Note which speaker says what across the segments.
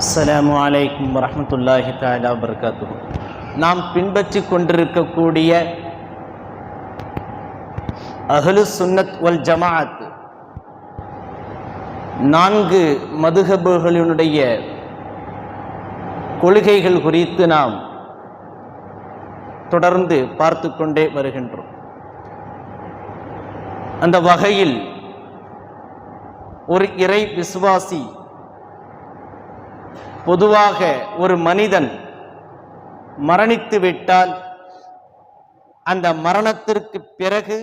Speaker 1: அஸ்லாம் வலைக்கம் வரமத்துல்லாஹி தாலா வபரகாத்துஹு. நாம் பின்பற்றி கொண்டிருக்கக்கூடிய அகலு சுன்னத் வல் ஜமாஅத் நான்கு மதுகபுகளினுடைய கொள்கைகள் குறித்து நாம் தொடர்ந்து பார்த்து கொண்டே வருகின்றோம். அந்த வகையில் ஒரு இறை விசுவாசி பொதுவாக ஒரு மனிதன் மரணித்து விட்டால் அந்த மரணத்திற்கு பிறகு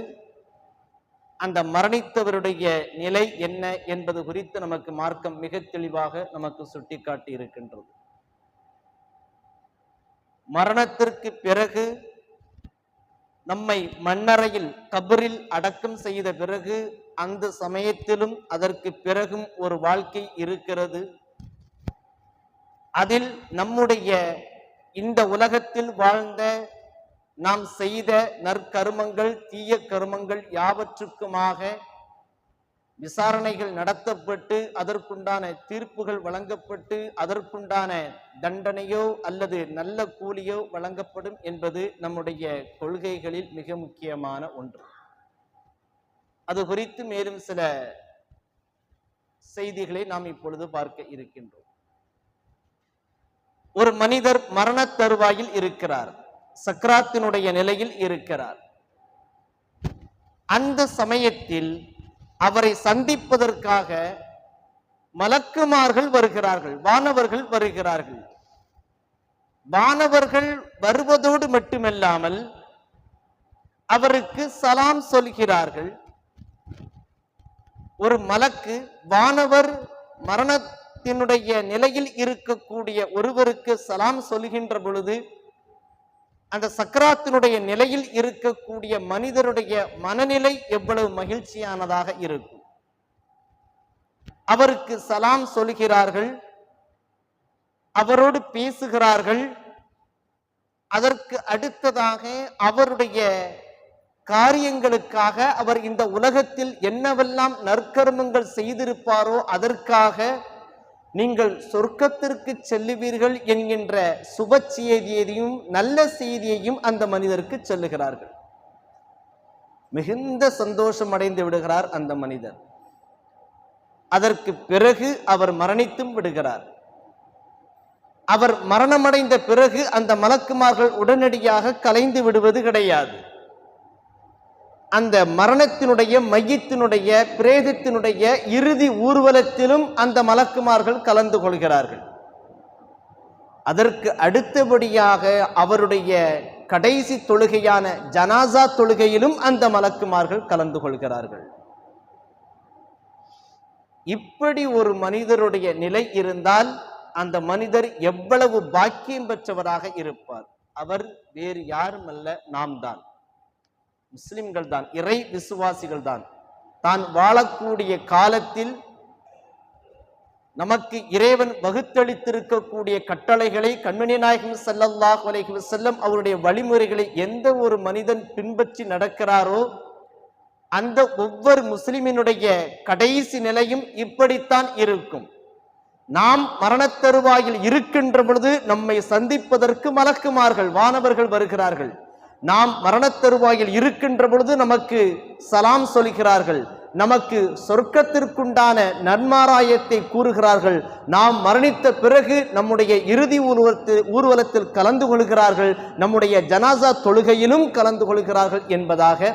Speaker 1: அந்த மரணித்தவருடைய நிலை என்ன என்பது குறித்து நமக்கு மார்க்கம் மிக தெளிவாக நமக்கு சுட்டிக்காட்டி இருக்கின்றது. மரணத்திற்கு பிறகு நம்மை மண்ணறையில் கபரில் அடக்கம் செய்த பிறகு அந்த சமயத்திலும் அதற்கு பிறகும் ஒரு வாழ்க்கை இருக்கிறது. அதில் நம்முடைய இந்த உலகத்தில் வாழ்ந்த நாம் செய்த நற்கருமங்கள் தீய கருமங்கள் யாவற்றுக்குமாக விசாரணைகள் நடத்தப்பட்டு அதற்குண்டான தீர்ப்புகள் வழங்கப்பட்டு அதற்குண்டான தண்டனையோ அல்லது நல்ல கூலியோ வழங்கப்படும் என்பது நம்முடைய கொள்கைகளில் மிக முக்கியமான ஒன்று. அது குறித்து மேலும் சில செய்திகளை நாம் இப்பொழுது பார்க்க இருக்கின்றோம். ஒரு மனிதர் மரண தருவாயில் இருக்கிறார். சக்கராத்தினுடைய நிலையில் இருக்கிறார். அந்த சமயத்தில் அவரை சந்திப்பதற்காக மலக்குமார்கள் வருகிறார்கள் வானவர்கள் வருகிறார்கள். வானவர்கள் வருவதோடு மட்டுமல்லாமல் அவருக்கு சலாம் சொல்கிறார்கள். ஒரு மலக்கு வானவர் மரண தன்னுடைய நிலையில் இருக்கக்கூடிய ஒருவருக்கு சலாம் சொல்கின்ற பொழுது அந்த சக்கராத்தினுடைய நிலையில் இருக்கக்கூடிய மனிதருடைய மனநிலை எவ்வளவு மகிழ்ச்சியானதாக இருக்கும். அவருக்கு சலாம் சொல்கிறார்கள் அவரோடு பேசுகிறார்கள் அதற்கு அடுத்ததாக அவருடைய காரியங்களுக்காக அவர் இந்த உலகத்தில் என்னவெல்லாம் நற்கர்மங்கள் செய்திருப்பாரோ அதற்காக நீங்கள் சொர்க்கத்திற்கு செல்லுவீர்கள் என்கின்ற சுப செய்தியையும் நல்ல செய்தியையும் அந்த மனிதருக்கு சொல்லுகிறார்கள். மிகுந்த சந்தோஷம் அடைந்து விடுகிறார் அந்த மனிதர். அதற்கு பிறகு அவர் மரணித்தும் விடுகிறார். அவர் மரணமடைந்த பிறகு அந்த மலக்குமார்கள் உடனடியாக கலைந்து விடுவது கிடையாது. அந்த மரணத்தினுடைய மையத்தினுடைய பிரேதத்தினுடைய இறுதி ஊர்வலத்திலும் அந்த மலக்குமார்கள் கலந்து கொள்கிறார்கள். அதற்கு அடுத்தபடியாக அவருடைய கடைசி தொழுகையான ஜனாசா தொழுகையிலும் அந்த மலக்குமார்கள் கலந்து கொள்கிறார்கள். இப்படி ஒரு மனிதருடைய நிலை இருந்தால் அந்த மனிதர் எவ்வளவு பாக்கியம் பெற்றவராக இருப்பார்? அவர் வேறு யாரும் அல்ல நாம் தான் முஸ்லிம்கள் தான் இறை விசுவாசிகள் தான் தான் வாழக்கூடிய காலத்தில் நமக்கு இறைவன் வகுத்தளித்திருக்கக்கூடிய கட்டளைகளை கண்மணி நாயகம் சல்லல்லாஹ் அலைஹி வஸல்லம் அவருடைய வழிமுறைகளை எந்த ஒரு மனிதன் பின்பற்றி நடக்கிறாரோ அந்த ஒவ்வொரு முஸ்லிமினுடைய கடைசி நிலையும் இப்படித்தான் இருக்கும். நாம் மரணத்தருவாயில் இருக்கின்ற பொழுது நம்மை சந்திப்பதற்கு மலக்குமார்கள் வானவர்கள் வருகிறார்கள். நாம் மரணத்தருவாயில் இருக்கின்ற பொழுது நமக்கு சலாம் சொல்கிறார்கள். நமக்கு சொர்க்கத்திற்குண்டான நன்மாராயத்தை கூறுகிறார்கள். நாம் மரணித்த பிறகு நம்முடைய இறுதி ஊர்வலத்தில் ஊர்வலத்தில் கலந்து கொள்கிறார்கள். நம்முடைய ஜனாசா தொழுகையிலும் கலந்து கொள்கிறார்கள் என்பதாக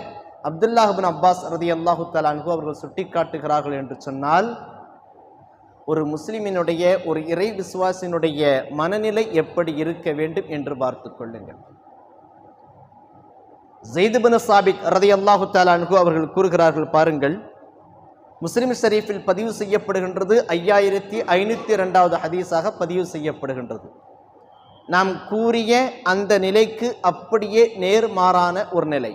Speaker 1: அப்துல்லாஹிபின் அப்பாஸ் ரதி அல்லாஹு தலான்கு அவர்கள் சுட்டிக்காட்டுகிறார்கள் என்று சொன்னால் ஒரு முஸ்லிமினுடைய ஒரு இறை விசுவாசினுடைய மனநிலை எப்படி இருக்க வேண்டும் என்று பார்த்து கொள்ளுங்கள். ஜெய்துபன சாபிக் ரதி அல்லாஹு தாலான்கு அவர்கள் கூறுகிறார்கள் பாருங்கள். முஸ்லிம் ஷரீஃபில் பதிவு செய்யப்படுகின்றது ஐயாயிரத்தி ஐநூற்றி ரெண்டாவது ஹதீஸாக பதிவு செய்யப்படுகின்றது. நாம் கூறிய அந்த நிலைக்கு அப்படியே நேர்மாறான ஒரு நிலை.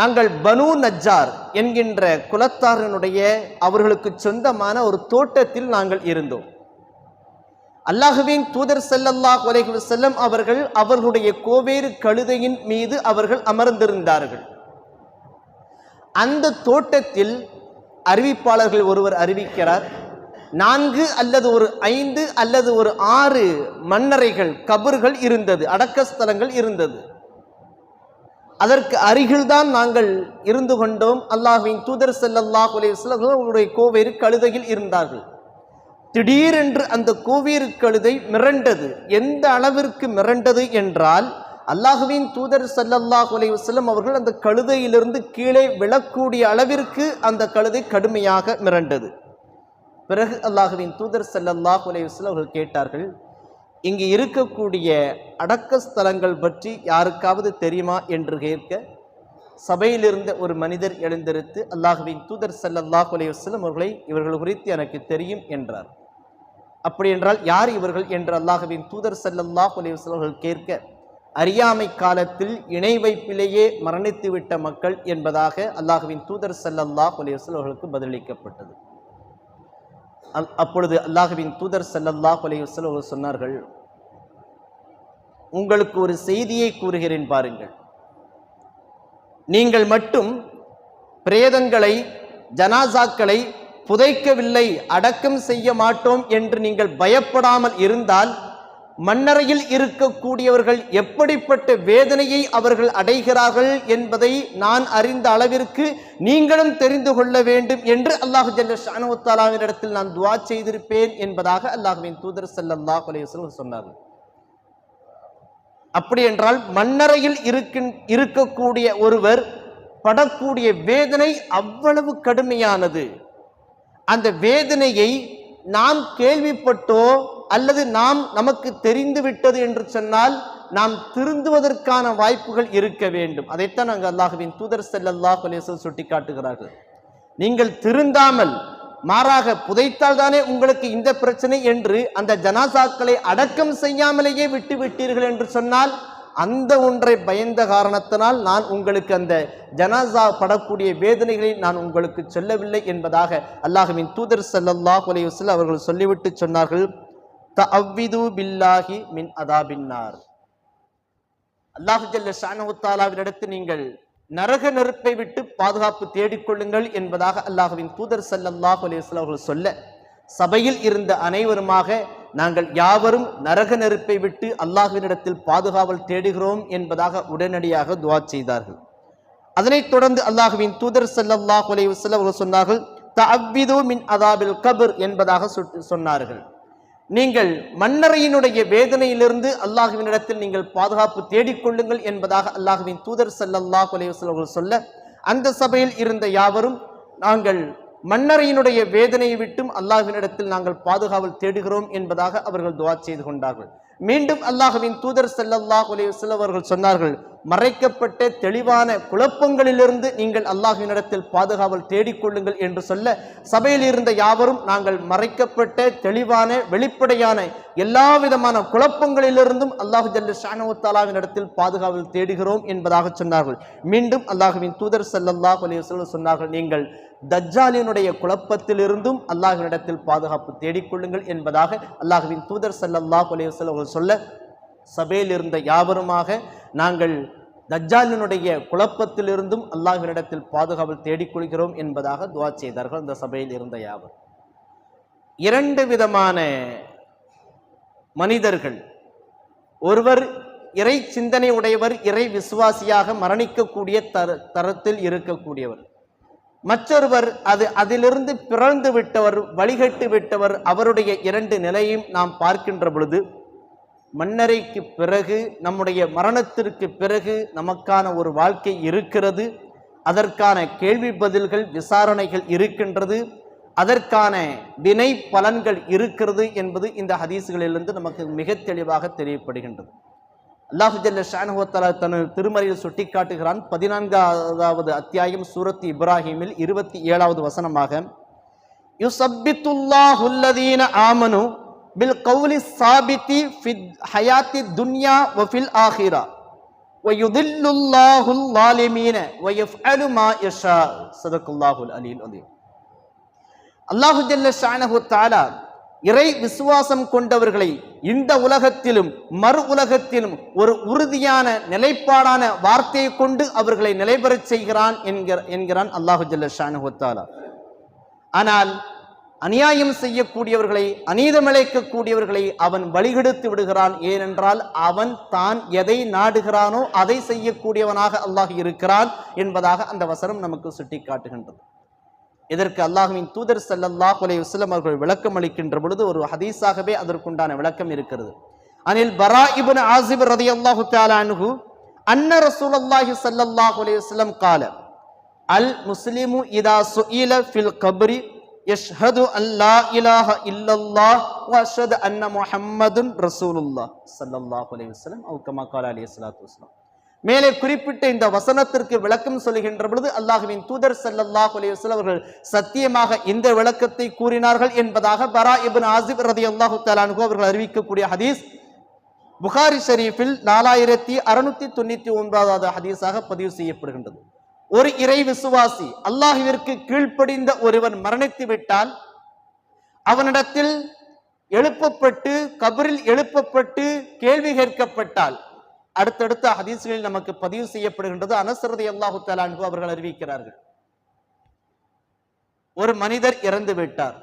Speaker 1: நாங்கள் பனு நஜார் என்கின்ற குலத்தாரனுடைய அவர்களுக்கு சொந்தமான ஒரு தோட்டத்தில் நாங்கள் இருந்தோம். அல்லாஹுவின் தூதர் செல்லல்லாஹ் உலகி செல்லம் அவர்கள் அவர்களுடைய கோவேறு கழுதையின் மீது அவர்கள் அமர்ந்திருந்தார்கள். அந்த தோட்டத்தில் அறிவிப்பாளர்கள் ஒருவர் அறிவிக்கிறார் நான்கு அல்லது ஒரு ஐந்து அல்லது ஒரு ஆறு மண்ணறைகள் கபர்கள் இருந்தது அடக்கஸ்தலங்கள் இருந்தது. அதற்கு அருகில்தான் நாங்கள் இருந்து கொண்டோம். அல்லாஹ்வின் தூதர் செல்லல்லாஹ் அலைஹி வஸல்லம் அவருடைய கோவேறு கழுதையில் இருந்தார்கள். திடீரென்று அந்த கோவேறு கழுதை மிரண்டது. எந்த அளவிற்கு மிரண்டது என்றால் அல்லாஹுவின் தூதர் ஸல்லல்லாஹு அலைஹி வஸல்லம் அவர்கள் அந்த கழுதையிலிருந்து கீழே விழக்கூடிய அளவிற்கு அந்த கழுதை கடுமையாக மிரண்டது. பிறகு அல்லாஹுவின் தூதர் ஸல்லல்லாஹு அலைஹி அவர்கள் கேட்டார்கள் இங்கு இருக்கக்கூடிய அடக்க ஸ்தலங்கள் பற்றி யாருக்காவது தெரியுமா? என்று கேட்க சபையிலிருந்த ஒரு மனிதர் எழுந்திருத்து அல்லாஹுவின் தூதர் செல்லல்லாஹ் அலைஹி அவர்களை இவர்கள் குறித்து எனக்கு தெரியும் என்றார். அப்படி என்றால் யார் இவர்கள் என்று அல்லாஹுவின் தூதர் செல்லல்லாஹ் அலைஹி கேட்க அறியாமை காலத்தில் இணை வைப்பிலேயே மரணித்துவிட்ட மக்கள் என்பதாக அல்லாஹுவின் தூதர் செல்லல்லாஹ் அலைஹி அவர்களுக்கு பதிலளிக்கப்பட்டது. அப்பொழுது அல்லாஹுவின் தூதர் செல்லல்லாஹ் அலைஹி அவர்கள் சொன்னார்கள் உங்களுக்கு ஒரு செய்தியை கூறுகிறேன் பாருங்கள். நீங்கள் மட்டும் பிரேதங்களை ஜனாசாக்களை புதைக்கவில்லை அடக்கம் செய்ய மாட்டோம் என்று நீங்கள் பயப்படாமல் இருந்தால் மன்னரையில் இருக்கக்கூடியவர்கள் எப்படிப்பட்ட வேதனையை அவர்கள் அடைகிறார்கள் என்பதை நான் அறிந்த அளவிற்கு நீங்களும் தெரிந்து கொள்ள வேண்டும் என்று அல்லாஹு ஜல்ல ஷானுத்தாலாவினிடத்தில் நான் துவா செய்திருப்பேன் என்பதாக அல்லாஹுவின் தூதர் ஸல்லல்லாஹு அலைஹி சொன்னார். சொன்னார்கள் அப்படி என்றால் மன்னரையில் இருக்கின் இருக்கக்கூடிய ஒருவர் படக்கூடிய வேதனை அவ்வளவு கடுமையானது. அந்த வேதனையை நாம் கேள்விப்பட்டோ அல்லது நாம் நமக்கு தெரிந்து விட்டது என்று சொன்னால் நாம் திருந்துவதற்கான வாய்ப்புகள் இருக்க வேண்டும். அதைத்தான் நாங்கள் அல்லாஹுவின் தூதர் ஸல்லல்லாஹு அலைஹி சுட்டி காட்டுகிறார்கள் நீங்கள் திருந்தாமல் மாறாக புதைத்தால் தானே உங்களுக்கு இந்த பிரச்சனை என்று அந்த ஜனாசாக்களை அடக்கம் செய்யாமலேயே விட்டு விட்டீர்கள் என்று சொன்னால் அந்த ஒன்றை பயந்த காரணத்தினால் நான் உங்களுக்கு அந்த ஜனாசா படக்கூடிய வேதனைகளை நான் உங்களுக்கு சொல்லவில்லை என்பதாக அல்லாஹுவின் தூதர் ஸல்லல்லாஹு அலைஹி அவர்கள் சொல்லிவிட்டு சொன்னார்கள். த அவ்விது பில்லாஹி மின் அதாபின்னார் அல்லாஹு ஜல்ல ஷானஹு நீங்கள் நரக நெருப்பை விட்டு பாதுகாப்பு தேடிக்கொள்ளுங்கள் என்பதாக அல்லாஹுவின் தூதர் ஸல்லல்லாஹு அலைஹி அவர்கள் சொல்ல சபையில் இருந்த அனைவருமாக நாங்கள் யாவரும் நரக நெருப்பை விட்டு அல்லாஹுவினிடத்தில் பாதுகாவல் தேடுகிறோம் என்பதாக உடனடியாக துவா செய்தார்கள். அதனைத் தொடர்ந்து அல்லாஹுவின் தூதர் ஸல்லல்லாஹு அலைஹி செல்ல அவர்கள் சொன்னார்கள் அவ்விதோ மின் அதாபில் கபர் என்பதாக சொன்னார்கள். நீங்கள் மன்னரையினுடைய வேதனையிலிருந்து அல்லாஹுவினிடத்தில் நீங்கள் பாதுகாப்பு தேடிக்கொள்ளுங்கள் என்பதாக அல்லாஹுவின் தூதர் ஸல்லல்லாஹு அலைஹி வஸல்லம் அவர்கள் சொல்ல அந்த சபையில் இருந்த யாவரும் நாங்கள் மன்னரையினுடைய வேதனையை விட்டும் அல்லாஹினிடத்தில் நாங்கள் பாதுகாவல் தேடுகிறோம் என்பதாக அவர்கள் துவா செய்து கொண்டார்கள். மீண்டும் அல்லாஹுவின் தூதர் செல்லல்லாஹ் அலைஹி அவர்கள் சொன்னார்கள் மறைக்கப்பட்ட தெளிவான குழப்பங்களிலிருந்து நீங்கள் அல்லாஹினிடத்தில் பாதுகாவல் தேடிக்கொள்ளுங்கள் என்று சொல்ல சபையில் இருந்த யாவரும் நாங்கள் மறைக்கப்பட்ட தெளிவான வெளிப்படையான எல்லா விதமான குழப்பங்களிலிருந்தும் அல்லாஹு ஜல்லு ஷானவத்தாலாவின் இடத்தில் பாதுகாவல் தேடுகிறோம் என்பதாக சொன்னார்கள். மீண்டும் அல்லாஹுவின் தூதர் ஸல்லல்லாஹு அலைஹி சொன்னார்கள் நீங்கள் தஜ்ஜாலினுடைய குழப்பத்திலிருந்தும் அல்லாஹ்வினிடத்தில் பாதுகாப்பு தேடிக்கொள்ளுங்கள் என்பதாக அல்லாஹுவின் தூதர் ஸல்லல்லாஹு அலைஹி சொல்ல சபையில் இருந்த யாவருமாக நாங்கள் தஜ்ஜாலினுடைய குழப்பத்திலிருந்தும் அல்லாஹினிடத்தில் பாதுகாவல் தேடிக்கொள்கிறோம் என்பதாக துவா செய்தார்கள் அந்த சபையில் இருந்த யாவர். இரண்டு விதமான மனிதர்கள். ஒருவர் இறை சிந்தனை உடையவர் இறை விசுவாசியாக மரணிக்கக்கூடிய தர தரத்தில் இருக்கக்கூடியவர். மற்றொருவர் அது அதிலிருந்து பிறந்து விட்டவர் வழிகட்டு விட்டவர் அவருடைய இரண்டு நிலையும் நாம் பார்க்கின்ற பொழுது மன்னரைக்கு பிறகு நம்முடைய மரணத்திற்கு பிறகு நமக்கான ஒரு வாழ்க்கை இருக்கிறது. அதற்கான கேள்வி பதில்கள் விசாரணைகள் இருக்கின்றது. அதற்கான வினை பலன்கள் இருக்கிறது என்பது இந்த ஹதீஸ்களிலிருந்து நமக்கு மிக தெளிவாக தெரியப்படுகின்றது. அல்லாஹுஜல்ல ஷானுவத்தலா தனது திருமறையில் சுட்டிக்காட்டுகிறான். பதினான்காவது அத்தியாயம் சூரத் இப்ராஹிமில் இருபத்தி ஏழாவது வசனமாக யுசப்பித்துல்லாஹுல்லதீன ஆமனு பில் கவுலி சாபித்தி ஹயாத்தி துன்யா வஃபில் ஆஹிரா வயுதில்லுல்லாஹுல் லாலிமீன வயஃப்அலு அலுமா யஷா சதகுல்லாஹுல் அலில் அலீம் அல்லாஹு ஜல்ல ஷானஹு தாலா இறை விசுவாசம் கொண்டவர்களை இந்த உலகத்திலும் மறு உலகத்திலும் ஒரு உறுதியான நிலைப்பாடான வார்த்தையை கொண்டு அவர்களை நிலைபெறச் செய்கிறான் என்கிற என்கிறான் அல்லாஹு ஜல்ல ஷானஹு தாலா. ஆனால் அநியாயம் செய்யக்கூடியவர்களை அநீதமிழைக்கக்கூடியவர்களை அவன் வழிகெடுத்து விடுகிறான். ஏனென்றால் அவன் தான் எதை நாடுகிறானோ அதை செய்யக்கூடியவனாக அல்லாஹ் இருக்கிறான் என்பதாக அந்த வசனம் நமக்கு சுட்டிக்காட்டுகின்றது. இதற்கு அல்லாஹுவின் தூதர் சல்லல்லாஹ் உலை வசலம் அவர்கள் விளக்கம் அளிக்கின்ற பொழுது ஒரு ஹதீஸாகவே அதற்குண்டான விளக்கம் இருக்கிறது. அனில் பரா இபுன் ஆசிப் ரதி அல்லாஹு தாலானுகு அன்ன ரசூல் அல்லாஹி சல்லல்லாஹ் உலை கால அல் முஸ்லிமு இதா சுயில ஃபில் கபரி யஷ்ஹது அன் லா இலாஹ இல்லல்லாஹ் வ அன்ன முஹம்மதுன் ரசூலுல்லாஹ் ஸல்லல்லாஹு அலைஹி வஸல்லம் அவு கமா கால அலைஹி ஸலாத்து வஸலாம் மேலே குறிப்பிட்ட இந்த வசனத்திற்கு விளக்கம் சொல்கின்ற பொழுது அல்லாஹுவின் தூதர் சல்லல்லாஹ் அலைஹி வஸல்லம் அவர்கள் சத்தியமாக இந்த விளக்கத்தை கூறினார்கள் என்பதாக பரா இபின் ஆசிப் ரதி அல்லாஹு அன்ஹு அவர்கள் அறிவிக்கக்கூடிய ஹதீஸ் புகாரி ஷரீஃபில் நாலாயிரத்தி அறுநூத்தி தொண்ணூத்தி ஒன்பதாவது ஹதீஸாக பதிவு செய்யப்படுகின்றது ஒரு இறை விசுவாசி அல்லாஹுவிற்கு கீழ்ப்படிந்த ஒருவன் மரணித்து விட்டால் அவனிடத்தில் எழுப்பப்பட்டு கபரில் எழுப்பப்பட்டு கேள்வி கேட்கப்பட்டால் அடுத்தடுத்த ஹதீஸ்களில் நமக்கு பதிவு செய்யப்படுகின்றது அனசரதி அல்லாஹு தலான்கு அவர்கள் அறிவிக்கிறார்கள். ஒரு மனிதர் இறந்து விட்டார்.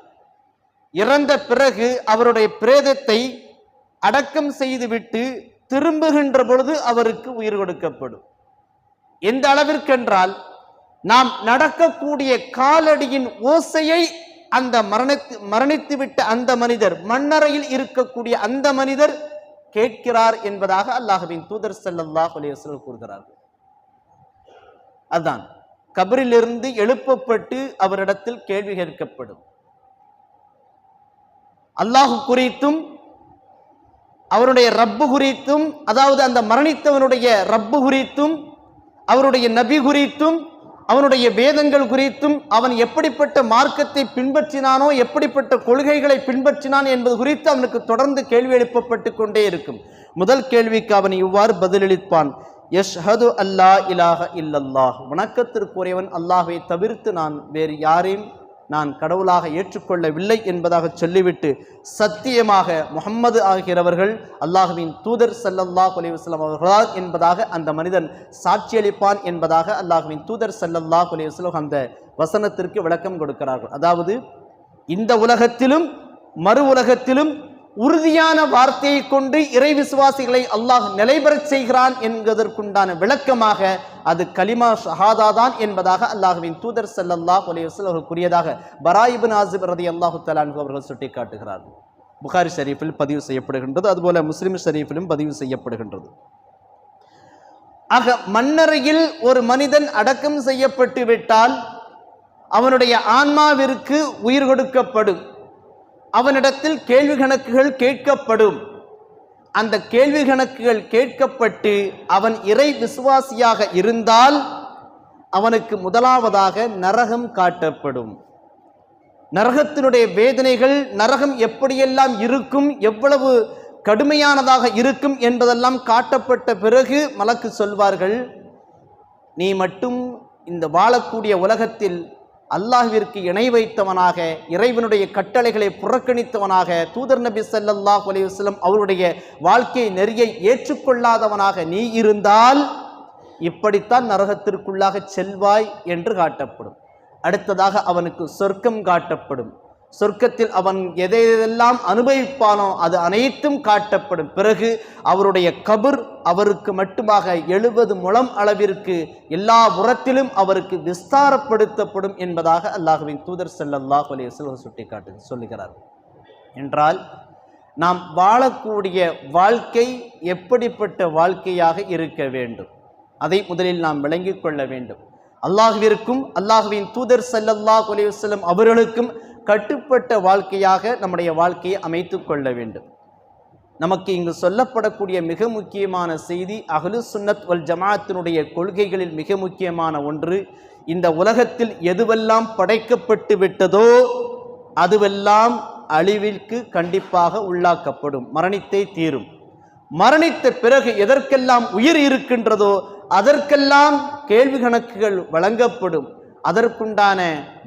Speaker 1: இறந்த பிறகு அவருடைய பிரேதத்தை அடக்கம் செய்துவிட்டு திரும்புகின்ற பொழுது அவருக்கு உயிர் கொடுக்கப்படும். எந்த அளவிற்கென்றால் நாம் நடக்கக்கூடிய காலடியின் ஓசையை அந்த மரணித்து மரணித்துவிட்ட அந்த மனிதர் மண்ணறையில் இருக்கக்கூடிய அந்த மனிதர் கேட்கிறார் என்பதாக அல்லாஹுவின் தூதர் ஸல்லல்லாஹு அலைஹி கூறுகிறார்கள். அதான் கபரிலிருந்து எழுப்பப்பட்டு அவரிடத்தில் கேள்வி கேட்கப்படும். அல்லாஹு குறித்தும் அவருடைய ரப்பு குறித்தும் அதாவது அந்த மரணித்தவனுடைய ரப்பு குறித்தும் அவருடைய நபி குறித்தும் அவனுடைய வேதங்கள் குறித்தும் அவன் எப்படிப்பட்ட மார்க்கத்தை பின்பற்றினானோ எப்படிப்பட்ட கொள்கைகளை பின்பற்றினான் என்பது குறித்து அவனுக்கு தொடர்ந்து கேள்வி எழுப்பப்பட்டு கொண்டே இருக்கும். முதல் கேள்விக்கு அவன் இவ்வாறு பதிலளிப்பான். யஷ்ஹது அல்லா இலாக இல்லல்லாஹ். வணக்கத்திற்குரியவன் அல்லாஹை தவிர்த்து நான் வேறு யாரையும் நான் கடவுளாக ஏற்றுக்கொள்ளவில்லை என்பதாக சொல்லிவிட்டு சத்தியமாக முகம்மது ஆகிறவர்கள் அல்லாஹுவின் தூதர் ஸல்லல்லாஹு அலைஹி அவர்களால் என்பதாக அந்த மனிதன் சாட்சியளிப்பான் என்பதாக அல்லாஹுவின் தூதர் ஸல்லல்லாஹு அலைஹி அந்த வசனத்திற்கு விளக்கம் கொடுக்கிறார்கள். அதாவது இந்த உலகத்திலும் மறு உலகத்திலும் உறுதியான வார்த்தையை கொண்டு இறை விசுவாசிகளை அல்லாஹ் நிலைபெறச் செய்கிறான் என்பதற்குண்டான விளக்கமாக அது கலிமா ஷஹாதா தான் என்பதாக அல்லாஹுவின் தூதர் ஸல்லல்லாஹு அலைஹி அவர்கள் கூறியதாக பராயிபின் ஆசிப் ரதி அல்லாஹு தலான்கு அவர்கள் சுட்டிக்காட்டுகிறார்கள். புகாரி ஷரீஃபில் பதிவு செய்யப்படுகின்றது அதுபோல முஸ்லிம் ஷரீஃபிலும் பதிவு செய்யப்படுகின்றது. ஆக மன்னரையில் ஒரு மனிதன் அடக்கம் செய்யப்பட்டு விட்டால் அவனுடைய ஆன்மாவிற்கு உயிர் கொடுக்கப்படும். அவனிடத்தில் கேள்வி கணக்குகள் கேட்கப்படும். அந்த கேள்வி கணக்குகள் கேட்கப்பட்டு அவன் இறை விசுவாசியாக இருந்தால் அவனுக்கு முதலாவதாக நரகம் காட்டப்படும். நரகத்தினுடைய வேதனைகள் நரகம் எப்படியெல்லாம் இருக்கும் எவ்வளவு கடுமையானதாக இருக்கும் என்பதெல்லாம் காட்டப்பட்ட பிறகு மலக்கு சொல்வார்கள் நீ மட்டும் இந்த வாழக்கூடிய உலகத்தில் அல்லாஹ்விற்கு இணை வைத்தவனாக இறைவனுடைய கட்டளைகளை புறக்கணித்தவனாக தூதர் நபி ஸல்லல்லாஹு அலையுஸ்லம் அவருடைய வாழ்க்கை நெறியை ஏற்றுக்கொள்ளாதவனாக நீ இருந்தால் இப்படித்தான் நரகத்திற்குள்ளாக செல்வாய் என்று காட்டப்படும். அடுத்ததாக அவனுக்கு சொர்க்கம் காட்டப்படும். சொர்க்கத்தில் அவன் எதை எதெல்லாம் அனுபவிப்பானோ அது அனைத்தும் காட்டப்படும். பிறகு அவருடைய கபர் அவருக்கு மட்டுமாக எழுபது முழம் அளவிற்கு எல்லா புறத்திலும் அவருக்கு விஸ்தாரப்படுத்தப்படும் என்பதாக அல்லாஹுவின் தூதர் ஸல்லல்லாஹு செல்வம் சுட்டி காட்டு சொல்லுகிறார். என்றால் நாம் வாழக்கூடிய வாழ்க்கை எப்படிப்பட்ட வாழ்க்கையாக இருக்க வேண்டும்? அதை முதலில் நாம் விளங்கிக் கொள்ள வேண்டும். அல்லாஹ்விற்கும் அல்லாஹுவின் தூதர் ஸல்லல்லாஹு அலைஹி வஸல்லம் அவர்களுக்கும் கட்டுப்பட்ட வாழ்க்கையாக நம்முடைய வாழ்க்கையை அமைத்து கொள்ள வேண்டும். நமக்கு இங்கு சொல்லப்படக்கூடிய மிக முக்கியமான செய்தி அகலு சுன்னத் வல் ஜமாத்தினுடைய கொள்கைகளில் மிக முக்கியமான ஒன்று இந்த உலகத்தில் எதுவெல்லாம் படைக்கப்பட்டு விட்டதோ அதுவெல்லாம் அழிவிற்கு கண்டிப்பாக உள்ளாக்கப்படும் மரணித்தே தீரும். மரணித்த பிறகு எதற்கெல்லாம் உயிர் இருக்கின்றதோ அதற்கெல்லாம் கேள்வி கணக்குகள் வழங்கப்படும். அதற்குண்டான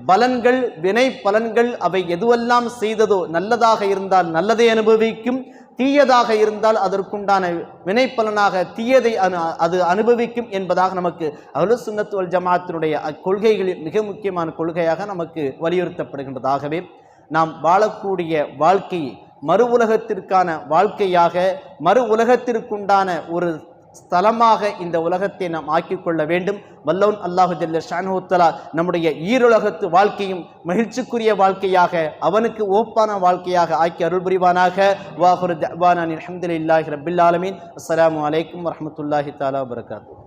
Speaker 1: பலன்கள் வினை பலன்கள் அவை எதுவெல்லாம் செய்ததோ நல்லதாக இருந்தால் நல்லதை அனுபவிக்கும் தீயதாக இருந்தால் அதற்குண்டான வினை பலனாக தீயதை அனு அது அனுபவிக்கும் என்பதாக நமக்கு அஹ்லு சுன்னத்து வல் ஜமாத்தினுடைய அக்கொள்கைகளில் மிக முக்கியமான கொள்கையாக நமக்கு வலியுறுத்தப்படுகின்றதாகவே நாம் வாழக்கூடிய வாழ்க்கை மறு உலகத்திற்கான வாழ்க்கையாக மறு உலகத்திற்குண்டான ஒரு ஸ்தலமாக இந்த உலகத்தை நாம் ஆக்கிக் கொள்ள வேண்டும். வல்லவன் அல்லாஹு ஜல்ல ஷானுத்தலா நம்முடைய ஈருலகத்து வாழ்க்கையும் மகிழ்ச்சிக்குரிய வாழ்க்கையாக அவனுக்கு ஓப்பான வாழ்க்கையாக ஆக்கி அருள் புரிவானாக. வாஹுரு தவானான் இல்லாஹி ரபில் ஆலமின். அஸ்லாம் வலைக்கம் வரமத்துல்லாஹி தாலா வரகாத்து